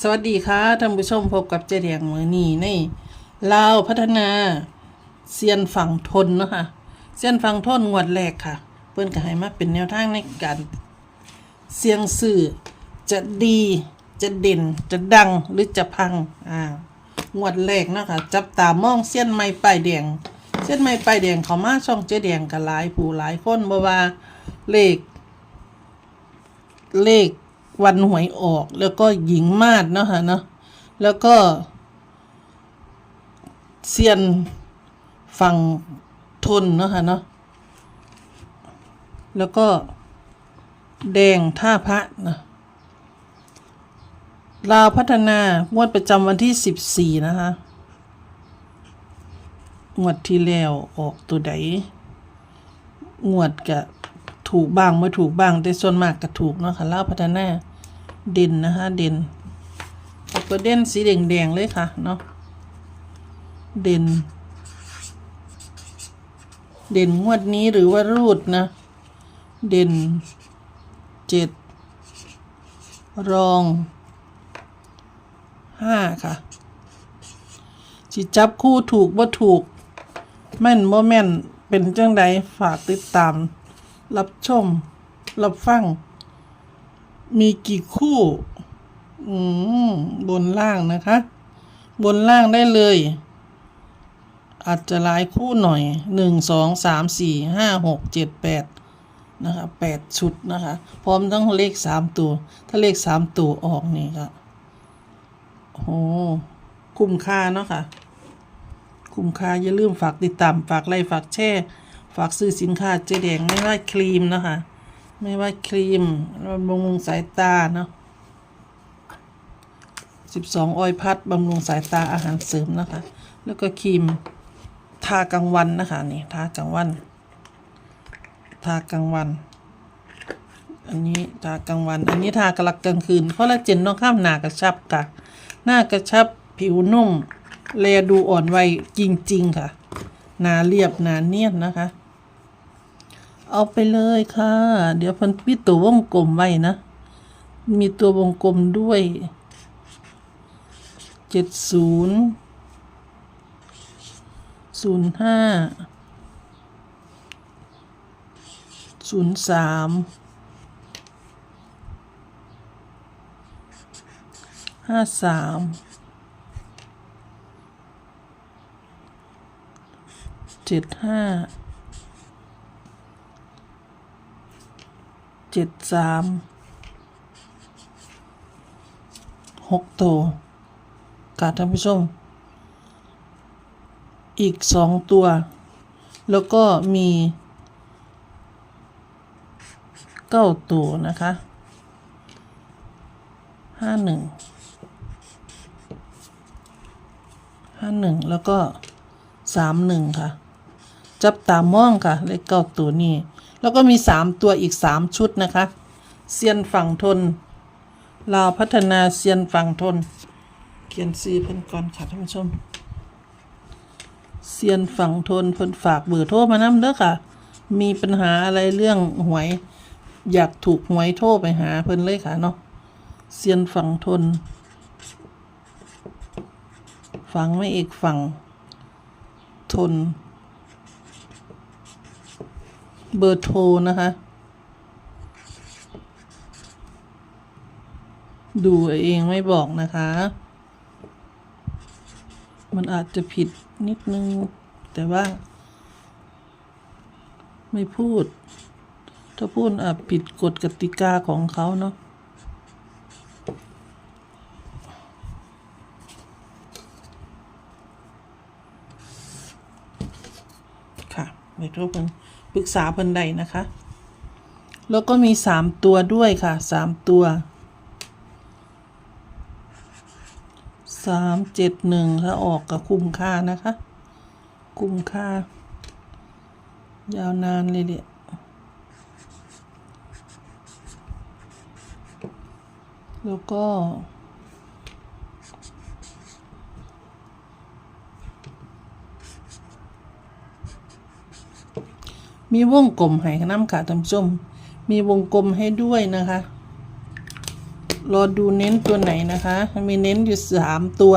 สวัสดีค่ะท่านผู้ชมพบกับเจเดียงมือนีในลาวพัฒนาเซียนฝั่งทนเนาะคะเซียนฝั่งทนงวดแรกค่ะ เพื่อนก็ให้มาเป็นแนวทางในการเสียงสื่อจะดีจะเด่นจะดังหรือจะพังอ่างวดแรกนะคะจับตามองเซียนไม้ป้ายแดงเซียนไม้ป้ายแดงเขามาช่องเจเดียงกับหลายผู้หลายคนบ่ว่าเลข เลข วันหวยออกแล้วก็หญิงมาดเนาะค่ะเนาะแล้วก็เซียนฝั่งทนเนาะค่ะเนาะแล้วก็แดงท่าพระนะลาวพัฒนางวดประจำวันที่สิบสี่นะคะงวดที่แล้วออกตัวใดงวดกับ ถูกบ้างไม่ถูกบ้างแต่ส่วนมากก็ถูกเนาะค่ะเล่าพัฒนาเด่นนะคะเด่นเอาตัวเด่นสีแดงๆเลยค่ะเนาะเด่น เด่นงวดนี้หรือว่ารูดนะ เด่นเจ็ดรองห้าค่ะสิจับคู่ถูกว่าถูก แม่นบ่แม่นเป็นจังใดฝากติดตาม รับชม รับฟัง มีกี่คู่ อืม บนล่างนะคะ บนล่างได้เลย อาจจะหลายคู่หน่อยหนึ่งสองสามสี่ห้าหกเจ็ดแปดนะคะแปดชุดนะคะ พร้อมทั้งเลขสามตัว ถ้าเลขสามตัวออกนี่ก็โอ้โหคุ้มค่าเนาะค่ะ คุ้มค่าอย่าลืมฝากติดตาม ฝากไลค์ฝากแชร์ ฝากซื้อสินค้าเจแดงไม่ว่าครีมนะคะ ไม่ว่าครีมบำรุงสายตาเนาะสิบสองออยพัดบำรุงสายตาอาหารเสริมนะคะ แล้วก็ครีมทากลางวันนะคะนี่ทากลางวันทากลางวัน อันนี้ทากลางวัน อันนี้ทากลางกลางคืนเพราะละเจนต้องข้ามหนากระชับค่ะ หน้ากระชับผิวนุ่ม แลดูอ่อนวัยจริง ๆ ค่ะ หนาเรียบหนาเนียนนะคะ เอาไปเลยค่ะ เดี๋ยวพันปิดตัววงกลมไว้นะ มีตัววงกลมด้วยเจ็ดศูนย์ศูนย์ห้าศูนย์สามห้าสามเจ็ดห้า เจ็ดสามหกตัวค่ะท่านผู้ชม อีกสองตัว แล้วก็มีเก้าตัวนะคะห้าหนึ่งห้าหนึ่งแล้วก็สามหนึ่งค่ะ จับตามองค่ะ เลขเก้าตัวนี้ แล้วก็มีสามตัวอีกสามชุดนะคะเซียนฝั่งทนลาวพัฒนาเซียนฝั่งทน เขียนซีเพิ่นก่อนค่ะท่านผู้ชมเซียนฝั่งทนเพิ่นฝากเบอร์โทรมานำเด้อค่ะ มีปัญหาอะไรเรื่องหวย อยากถูกหวยโทรไปหาเพิ่นเลยค่ะเนาะเซียนฝั่งทนฝังไม่เอกฝั่งทน เบอร์โทรนะคะ ดูเองไม่บอกนะคะ มันอาจจะผิดนิดนึง แต่ว่า ไม่พูด ถ้าพูดอาจผิดกฎกติกาของเขาเนาะค่ะไปโทรเพิ่น ปรึกษาเพิ่นใดนะคะ แล้วก็มีสามตัวด้วยค่ะสามตัวสามเจ็ดหนึ่งถ้าออกกับคุ้มค่านะคะ คุ้มค่า ยาวนานเลยเดี่ยแล้วก็ มีวงกลมให้น้ำค่ะท่านผู้ชม มีวงกลมให้ด้วยนะคะ รอดูเน้นตัวไหนนะคะ มีเน้นอยู่สามตัว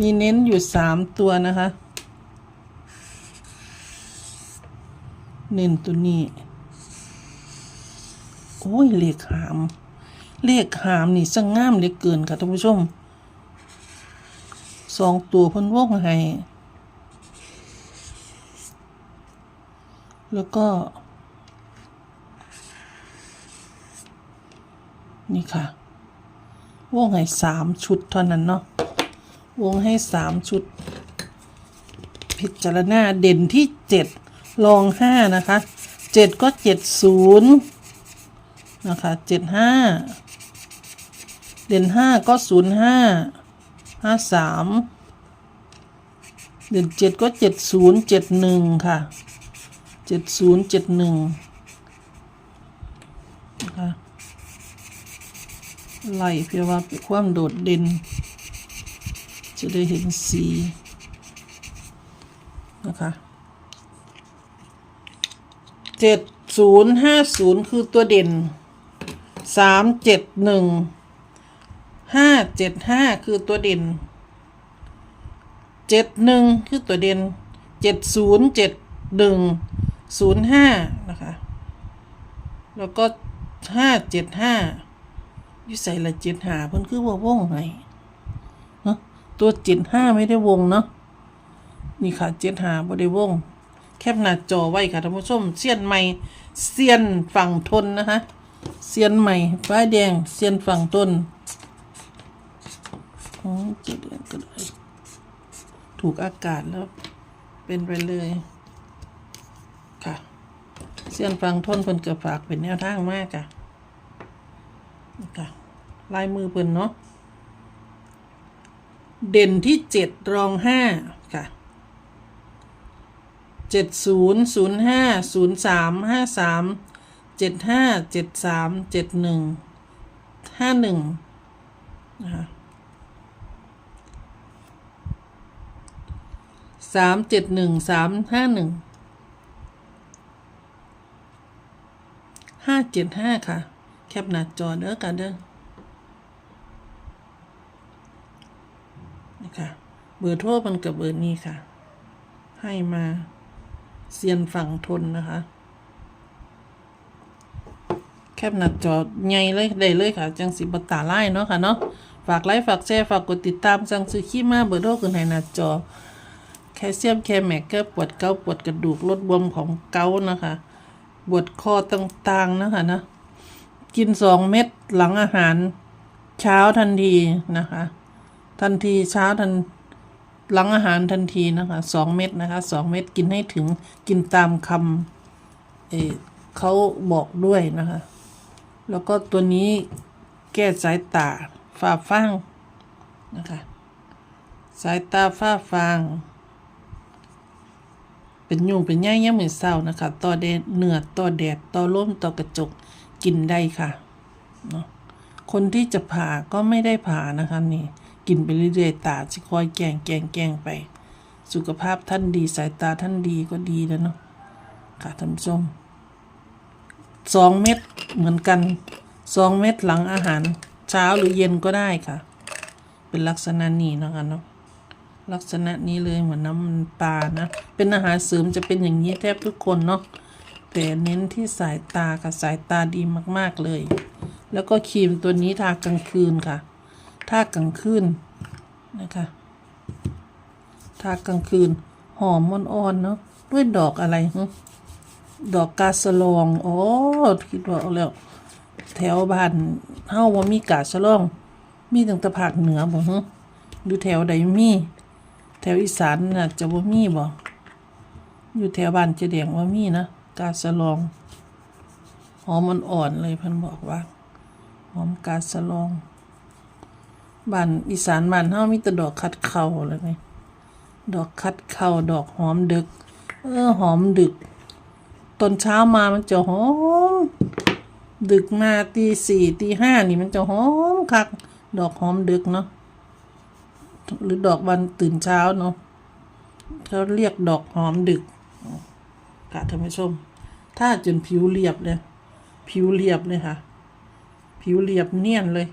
มีเน้นอยู่สามตัวนะคะ เน้นตัวนี้โอ้ยเลขหาม เลขหามนี่สังงามเหลือเกินค่ะท่านผู้ชมสองตัวพ้นวงให้ แล้วก็ นี่ค่ะ วงให้สามชุดเท่านั้นเนาะ วงให้สามชุด พิจารณาเด่นที่เจ็ดรองห้านะคะเจ็ดก็เจ็ดศูนย์นะคะเจ็ดห้าเด่นห้าก็ศูนย์ห้าห้าสามเด่นเจ็ดก็เจ็ดศูนย์เจ็ดหนึ่งค่ะ เจ็ดศูนย์เจ็ดหนึ่งนะคะไล่เพื่อว่าเป็นความโดดเด่น จะได้เห็นสีนะคะเจ็ดศูนย์ห้าศูนย์คือตัวเด่นสามเจ็ดหนึ่งห้าเจ็ดห้าคือตัวเด่นเจ็ดหนึ่งคือตัวเด่นเจ็ดศูนย์เจ็ดหนึ่ง ศูนย์ห้านะคะ แล้วก็ห้าเจ็ดห้ายี่ใส่ละเจ็ดหาเพิ่นคือว่าวงไงเนาะตัวเจ็ดห้าไม่ได้วงเนาะนี่ค่ะเจ็ดหาบ่ได้วง แคปหน้าจอไว้ค่ะท่านผู้ชมเสียนใหม่เสียนฝั่งทนนะคะเสียนใหม่ป้ายแดงเสียนฝั่งทนอ๋อเจ็ดเดือนก็ได้ถูกอากาศแล้ว เป็นไปเลย ค่ะ เสียนฝั่งทนเพิ่นเกือบฝากเป็นแนวทางมากค่ะค่ะลายมือเพิ่นเนาะเด่นที่เจ็ดรองห้าค่ะเจ็ดศูนย์ศูนย์ห้าศูนย์สามห้าสามเจ็ดห้าเจ็ดสามเจ็ดหนึ่งห้าหนึ่งนะคะสามเจ็ดหนึ่งสามห้าหนึ่งห้า เจ็ดห้าค่ะ แคปหน้าจอเด้อกันเด้อนี่ค่ะเบอร์โทรมันกับเบอร์นี้ค่ะ ให้มาเซียนฝั่งทนนะคะ แคปหน้าจอใหญ่เลยได้เลยค่ะ จังสิบตาไล่เนาะค่ะเนาะฝากไลค์ฝากแชร์ฝากกดติดตามสั่งซื้อขี้มาเบอร์โทรขึ้นให้หน้าจอแคลเซียมแคลแมกเกอร์ปวดเกาปวดกระดูกลดบวมของเกานะคะ ปวดคอต่างๆนะคะนะกินสองเม็ดหลังอาหารเช้าทันทีนะคะ ทันทีเช้าทันหลังอาหารทันทีนะคะสองเม็ดนะคะสองเม็ดกินให้ถึงกินตามคำเเขาบอกด้วยนะคะ แล้วก็ตัวนี้แก้สายตาฝ้าฟางนะคะ สายตาฝ้าฟาง เป็นยุงเป็นใยยามมื้อเช้านะคะ ต่อแดดเหนือต่อแดดต่อลมต่อกระจกกินได้ค่ะเนาะคนที่จะผ่าก็ไม่ได้ผ่านะคะนี่ กินไปเรื่อยๆตาจะคอยแกงแกงแกงไป สุขภาพท่านดีสายตาท่านดีก็ดีแล้วเนาะค่ะท่านผู้ชมสองเม็ดเหมือนกันสองเม็ดหลังอาหารเช้าหรือเย็นก็ได้ค่ะ เป็นลักษณะนี้นะคะเนาะลักษณะนี้เลยเหมือนน้ำปลานะ เป็นอาหารเสริมจะเป็นอย่างนี้แทบทุกคนเนาะแต่เน้นที่สายตาค่ะสายตาดีมากๆเลย แล้วก็ครีมตัวนี้ทากลางคืนค่ะทากลางคืนนะคะทากลางคืน หอมมอ่อนๆเนาะด้วยดอกอะไรดอกกาสลองอ๋อคิดว่าเอาแล้ว แถวบ้านเฮาว่ามีกาสลอง มีตั้งแต่ภาคเหนือบ่ฮะดูแถวใดมี แถวอีสานน่ะจะบ่ามีบ่ อยู่แถวบ้านเจแดงว่ามีนะกาสลอง หอมอ่อนๆเลยเพิ่นบอกว่า หอมกาสลองบ้านอีสานบ้านเฮามีแต่ดอกคัดเข่าเลยไงดอกคัดเข่าดอกหอมดึก เออหอมดึก ตอนเช้ามามันจะหอม ดึกมาตีสี่ตีห้านี่มันจะหอมคัก ดอกหอมดึกเนาะหรือดอกวันตื่นเช้าเนาะเขาเรียกดอกหอมดึก ค่ะท่านผู้ชม ถ้าจนผิวเรียบเลย ผิวเรียบเลยค่ะ ผิวเรียบเนียนเลย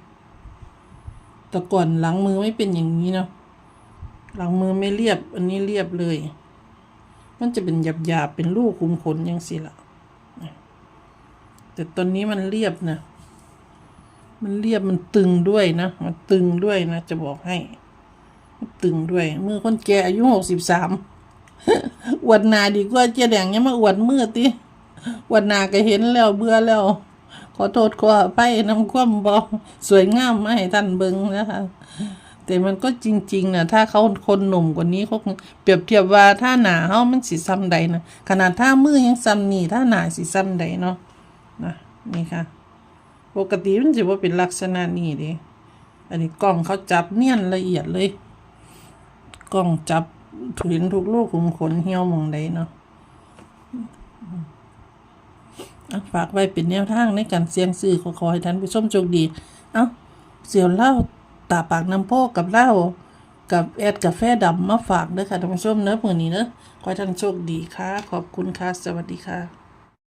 แต่ก่อนหลังมือไม่เป็นอย่างนี้เนาะ หลังมือไม่เรียบ อันนี้เรียบเลย มันจะเป็นหยาบๆเป็นลูกคุมขนย่างสิละแต่ตอนนี้มันเรียบนะ มันเรียบมันตึงด้วยนะ มันตึงด้วยนะ จะบอกให้ มันตึงด้วย มือคนแก่อายุหกสิบสาม อวดหนาดีกว่าเจ๊แดงยังมาอวดมือติอวดหนาก็เห็นแล้วเบื่อแล้ว ขอโทษขอไปน้ำคว่ำบอสวยงามมาให้ท่านเบิงนะคะแต่มันก็จริงๆนะถ้าเขาคนหนุ่มกว่านี้เขาเปรียบเทียบว่าถ้าหนาเขามันสิซ้ำใดนะขนาดถ้ามือยังซ้ำนี่ถ้าหนาสิซ้ำใดเนาะนะนี่ค่ะ ปกติมันจะว่าเป็นลักษณะนี้ดิอันนี้กล้องเขาจับเนียนละเอียดเลย กล้องจับ เห็นทุกลูกขุมขนเหี่ยวมองใดเนาะฝากไว้เป็นแนวทางในการเสี่ยงซื้อขอขอให้ท่านผู้ชมโชคดี เอ้า เสี่ยวเหล้าตาปากน้ำโพกกับเหล้ากับแอดกาแฟดำมาฝากเด้อค่ะท่านผู้ชมเนอะมือนี้เนอะขอให้ท่านโชคดีค่ะ ขอบคุณค่ะ สวัสดีค่ะ